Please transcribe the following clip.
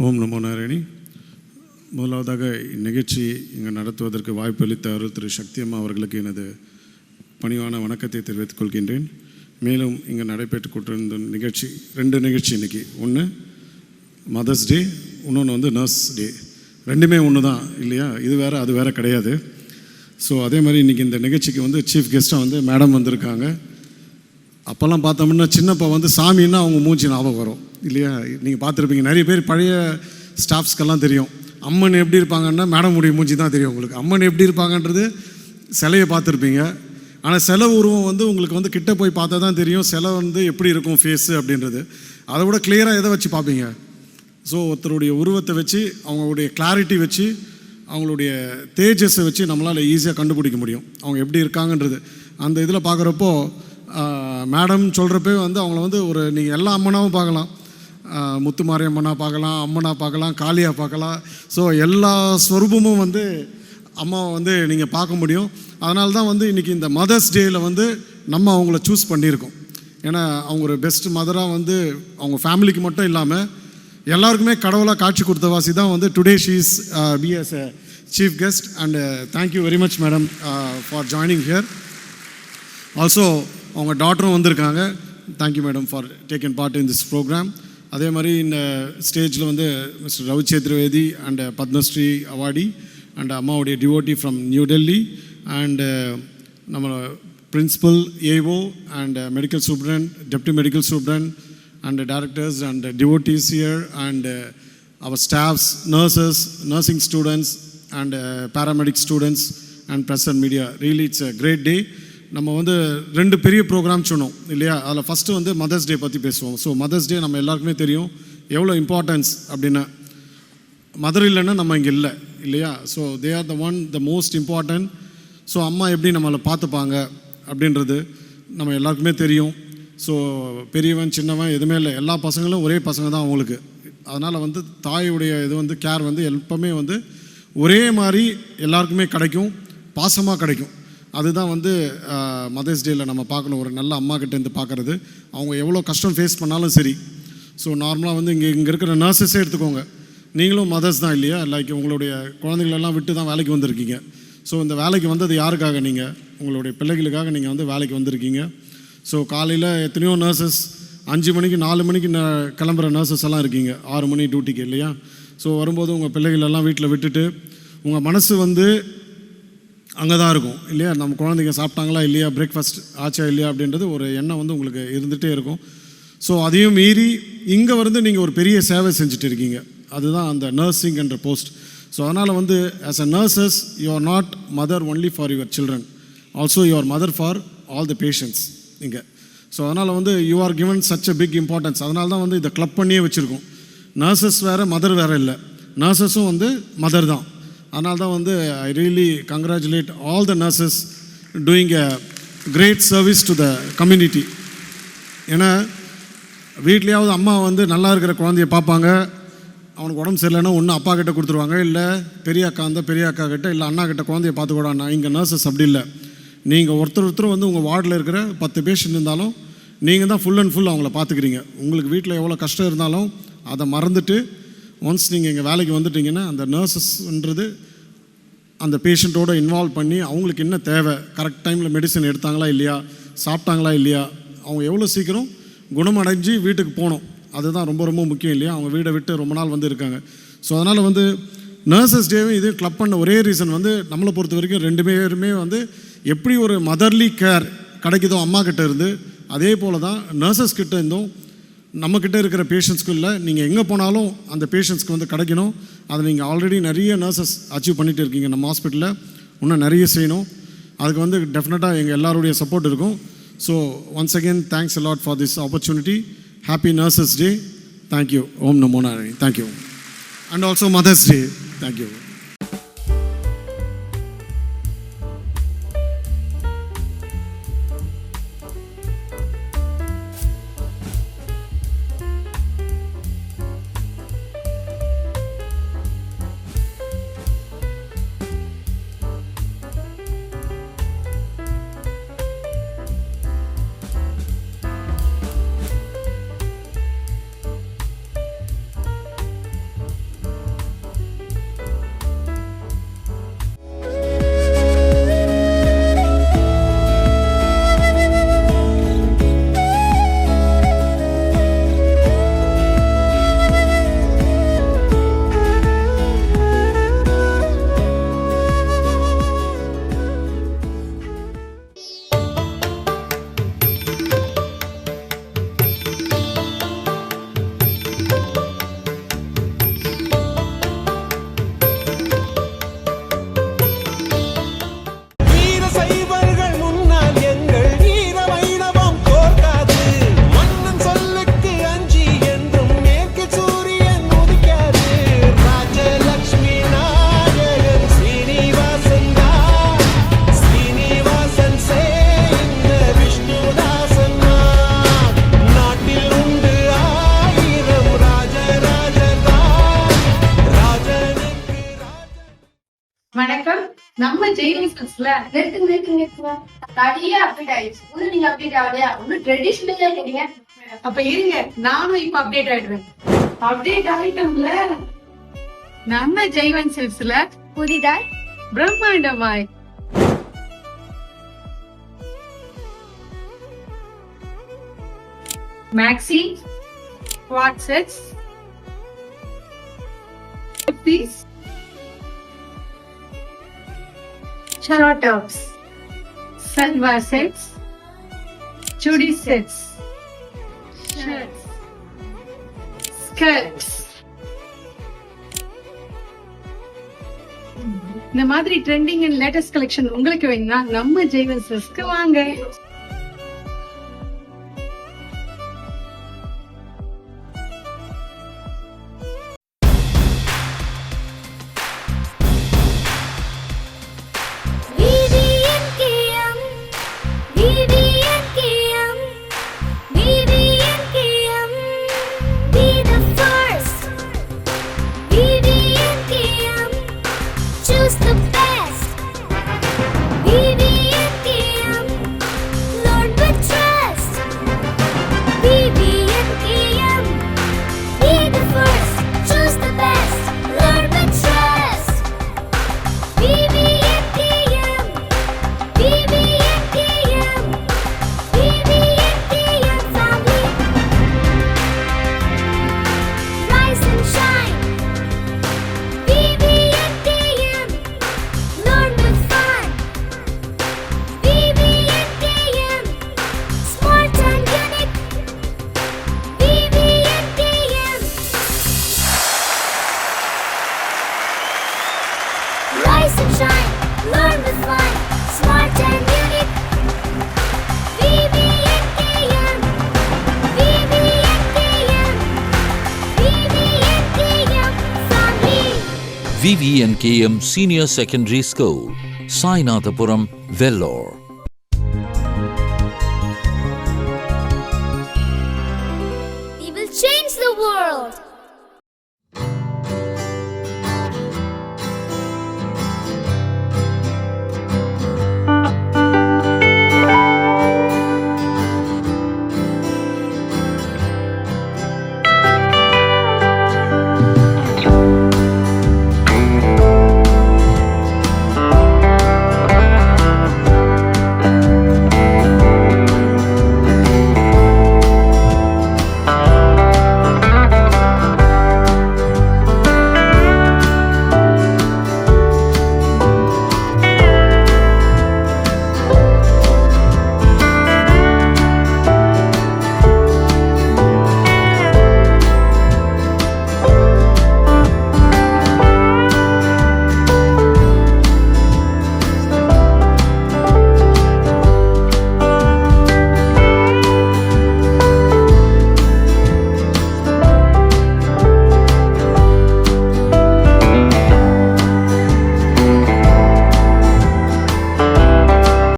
ஓம் நமோ நாராயணி. முதலாவதாக இந்நிகழ்ச்சி இங்கே நடத்துவதற்கு வாய்ப்பளித்த அருள் திரு சக்தியம்மா அவர்களுக்கு எனது பணிவான வணக்கத்தை தெரிவித்துக் கொள்கின்றேன். மேலும் இங்கே நடைபெற்றுக் கொண்டிருந்த நிகழ்ச்சி ரெண்டு நிகழ்ச்சி இன்னைக்கு. ஒன்று மதர்ஸ் டே இன்னொன்று வந்து நர்ஸ் டே ரெண்டுமே ஒன்று தான் இல்லையா? இது வேறு அது வேறு கிடையாது. ஸோ அதே மாதிரி இன்றைக்கி இந்த நிகழ்ச்சிக்கு வந்து சீஃப் கெஸ்ட்டாக வந்து மேடம் வந்திருக்காங்க. அப்போல்லாம் பார்த்தோம்னா சின்னப்பா வந்து சாமின்னா அவங்க மூஞ்சி ஞாபகம் வரும். இல்லையா? நீங்கள் பார்த்துருப்பீங்க. நிறைய பேர் பழைய ஸ்டாஃப்ஸ்க்கெல்லாம் தெரியும். அம்மன் எப்படி இருப்பாங்கன்னா மேடம் உடைய மூஞ்சி தான் தெரியும் உங்களுக்கு. அம்மன் எப்படி இருப்பாங்கன்றது சிலையை பார்த்துருப்பீங்க. ஆனால் சில உருவம் வந்து உங்களுக்கு வந்து கிட்ட போய் பார்த்தா தான் தெரியும். சிலை வந்து எப்படி இருக்கும் ஃபேஸு அப்படின்றது. அதை விட கிளியராக எதை வச்சு பார்ப்பீங்க? ஸோ ஒருத்தருடைய உருவத்தை வச்சு அவங்களுடைய கிளாரிட்டி வச்சு அவங்களுடைய தேஜஸை வச்சு நம்மளால் ஈஸியாக கண்டுபிடிக்க முடியும். அவங்க எப்படி இருக்காங்கன்றது. அந்த இதில் பார்க்குறப்போ மேடம் சொல்கிறப்பே வந்து அவங்கள வந்து ஒரு நீங்கள் எல்லா அம்மனாவும் பார்க்கலாம். ஆஹ் முத்து மாரியம்மனா பார்க்கலாம் அம்மனா பார்க்கலாம் காளியாக பார்க்கலாம். ஸோ எல்லா ஸ்வரூபமும் வந்து அம்மாவை வந்து நீங்கள் பார்க்க முடியும். அதனால தான் வந்து இன்றைக்கி இந்த மதர்ஸ் டேயில் வந்து நம்ம அவங்கள சூஸ் பண்ணியிருக்கோம். ஏன்னா அவங்க ஒரு பெஸ்ட் மதராக வந்து அவங்க ஃபேமிலிக்கு மட்டும் இல்லாமல் எல்லாருக்குமே கடவுளாக காட்சி கொடுத்த வாசி தான் வந்து today she's P S A chief guest and thank you very much madam for joining here also அவங்க டாட்டரும் வந்திருக்காங்க. Thank you madam for taken part in this program அதே மாதிரி இந்த ஸ்டேஜில் வந்து mister Ravi Chetravedi and Padmashri awardee and அம்மாவுடைய devotee from New Delhi and நம்ம principal AO and medical superintendent deputy medical superintendent and directors and devotees here and our staffs nurses nursing students and paramedic students and press and media really it's a great day. நம்ம வந்து ரெண்டு பெரிய program சொன்னோம் இல்லையா? அதில் first வந்து mother's day பற்றி பேசுவோம். ஸோ மதர்ஸ் டே நம்ம எல்லாருக்குமே தெரியும். எவ்வளோ இம்பார்ட்டன்ஸ் அப்படின்னா மதர் இல்லைன்னா நம்ம இங்கே இல்லை இல்லையா? So they are the one the most important so அம்மா எப்படி நம்மளை பார்த்துப்பாங்க அப்படின்றது நம்ம எல்லாருக்குமே தெரியும். ஸோ பெரியவன் சின்னவன் எதுவுமே இல்லை. எல்லா பசங்களும் ஒரே பசங்க தான் அவங்களுக்கு. அதனால் வந்து தாயுடைய இது வந்து கேர் வந்து எப்பவுமே வந்து ஒரே மாதிரி எல்லாருக்குமே கிடைக்கும். பாசமாக கிடைக்கும். அதுதான் வந்து மதர்ஸ் டேயில் நம்ம பார்க்கணும். ஒரு நல்ல அம்மா கிட்டேருந்து பார்க்குறது. அவங்க எவ்வளோ கஷ்டம் ஃபேஸ் பண்ணாலும் சரி. ஸோ நார்மலாக வந்து இங்கே இங்கே இருக்கிற நர்சஸே எடுத்துக்கோங்க. நீங்களும் மதர்ஸ் தான் இல்லையா? லைக் உங்களுடைய குழந்தைகளெல்லாம் விட்டு தான் வேலைக்கு வந்திருக்கீங்க. ஸோ இந்த வேலைக்கு வந்தது யாருக்காக நீங்கள் உங்களுடைய பிள்ளைகளுக்காக நீங்கள் வந்து வேலைக்கு வந்திருக்கீங்க. ஸோ காலையில் எத்தனையோ நர்சஸ் அஞ்சு மணிக்கு நாலு மணிக்கு ந கிளம்புற நர்சஸ் எல்லாம் இருக்கீங்க. ஆறு மணி டியூட்டிக்கு இல்லையா? ஸோ வரும்போது உங்கள் பிள்ளைகளெல்லாம் வீட்டில் விட்டுட்டு உங்கள் மனசு வந்து அங்கே தான் இருக்கும். இல்லையா? நம்ம குழந்தைங்க சாப்பிட்டாங்களா இல்லையா? பிரேக்ஃபாஸ்ட் ஆச்சா இல்லையா அப்படின்றது ஒரு எண்ணம் வந்து உங்களுக்கு இருந்துகிட்டே இருக்கும். ஸோ அதையும் மீறி இங்கே வந்து நீங்கள் ஒரு பெரிய சேவை செஞ்சுட்டு இருக்கீங்க. அதுதான் அந்த நர்சிங் என்ற போஸ்ட் ஸோ அதனால் வந்து as a nurses you are not mother only for your children also you are mother for all the patients இங்கே. ஸோ அதனால் வந்து you are given such a big importance அதனால தான் வந்து இதை கிளப் பண்ணியே வச்சுருக்கோம். நர்சஸ் வேறு மதர் வேறு இல்லை. நர்சஸும் வந்து மதர் தான். அதனால தான் வந்து I really congratulate all the nurses doing a great service to the community ஏன்னா வீட்லேயாவது அம்மா வந்து நல்லா இருக்கிற குழந்தைய பார்ப்பாங்க அவனுக்கு உடம்பு சரியில்லைன்னா ஒன்று அப்பா கிட்ட கொடுத்துருவாங்க இல்லை பெரிய அக்கா இருந்தால் பெரிய அக்கா கிட்ட இல்லை அண்ணா கிட்ட குழந்தைய பார்த்துக்கூடாண்ணா இங்கே நர்சஸ் அப்படி இல்லை. நீங்கள் ஒருத்தர் ஒருத்தர் வந்து உங்கள் வார்டில் இருக்கிற பத்து பேஷண்ட் இருந்தாலும் நீங்கள் தான் ஃபுல் அண்ட் ஃபுல் அவங்கள பார்த்துக்கிறீங்க. உங்களுக்கு வீட்டில் எவ்வளோ கஷ்டம் இருந்தாலும் அதை மறந்துட்டு ஒன்ஸ் நீங்கள் இங்கே வேலைக்கு வந்துட்டீங்கன்னா அந்த நர்சஸ்ன்றது அந்த பேஷண்ட்டோடு இன்வால்வ் பண்ணி அவங்களுக்கு என்ன தேவை? கரெக்ட் டைமில் மெடிசன் எடுத்தாங்களா இல்லையா? சாப்பிட்டாங்களா இல்லையா? அவங்க எவ்வளோ சீக்கிரம் குணமடைஞ்சு வீட்டுக்கு போகணும்? அதுதான் ரொம்ப ரொம்ப முக்கியம் இல்லையா? அவங்க வீடை விட்டு ரொம்ப நாள் வந்து இருக்காங்க. ஸோ அதனால் வந்து நர்சஸ் டேவும் இது கிளப் பண்ண ஒரே ரீசன் வந்து நம்மளை பொறுத்த வரைக்கும் ரெண்டு பேருமே வந்து எப்படி ஒரு மதர்லி கேர் கிடைக்குதோ அம்மா கிட்ட இருந்து அதே போல் தான் நர்சஸ் கிட்ட இருந்தும் நம்மக்கிட்ட இருக்கிற பேஷண்ட்ஸ்க்கு இல்லை நீங்கள் எங்கே போனாலும் அந்த பேஷண்ட்ஸ்க்கு வந்து கிடைக்கணும். அதை நீங்கள் ஆல்ரெடி நிறைய நர்சஸ் அச்சீவ் பண்ணிகிட்டு இருக்கீங்க நம்ம ஹாஸ்பிட்டலில் இன்னும் நிறைய செய்யணும். அதுக்கு வந்து டெஃபினட்டாக எங்கள் எல்லாருடைய சப்போர்ட் இருக்கும். So once again thanks a lot for this opportunity happy nurses day thank you Om Namo Narayani thank you and also mother's day thank you நம்ம ஜெயிலிஸ்ல நிறுத்து நிறுத்து நிறுத்துங்க நிறைய அப்டேட் ஆயிடுச்சு. இன்னும் நீங்க அப்டேட் ஆகலையா? ஒண்ணு ட்ரெடிஷ்னலா இருக்கீங்க அப்ப இருங்க நானும் இப்ப அப்டேட் ஆயிடுவேன். அப்டேட் ஆயிட்டோம்ல நம்ம ஜெய்வன் சில்ஸ்ல புதிதாய் பிரம்மாண்டமாய். Maxi WhatsApp piece short tops salwar sets chudi sets skirts இந்த மாதிரி ட்ரெண்டிங் அண்ட் லேட்டஸ்ட் கலெக்ஷன் உங்களுக்கு வேணும்னா நம்ம ஜெய்வன்சஸ்க்கு வாங்க. VV and KM Senior Secondary School, Sainathapuram, Vellore. Will change the world.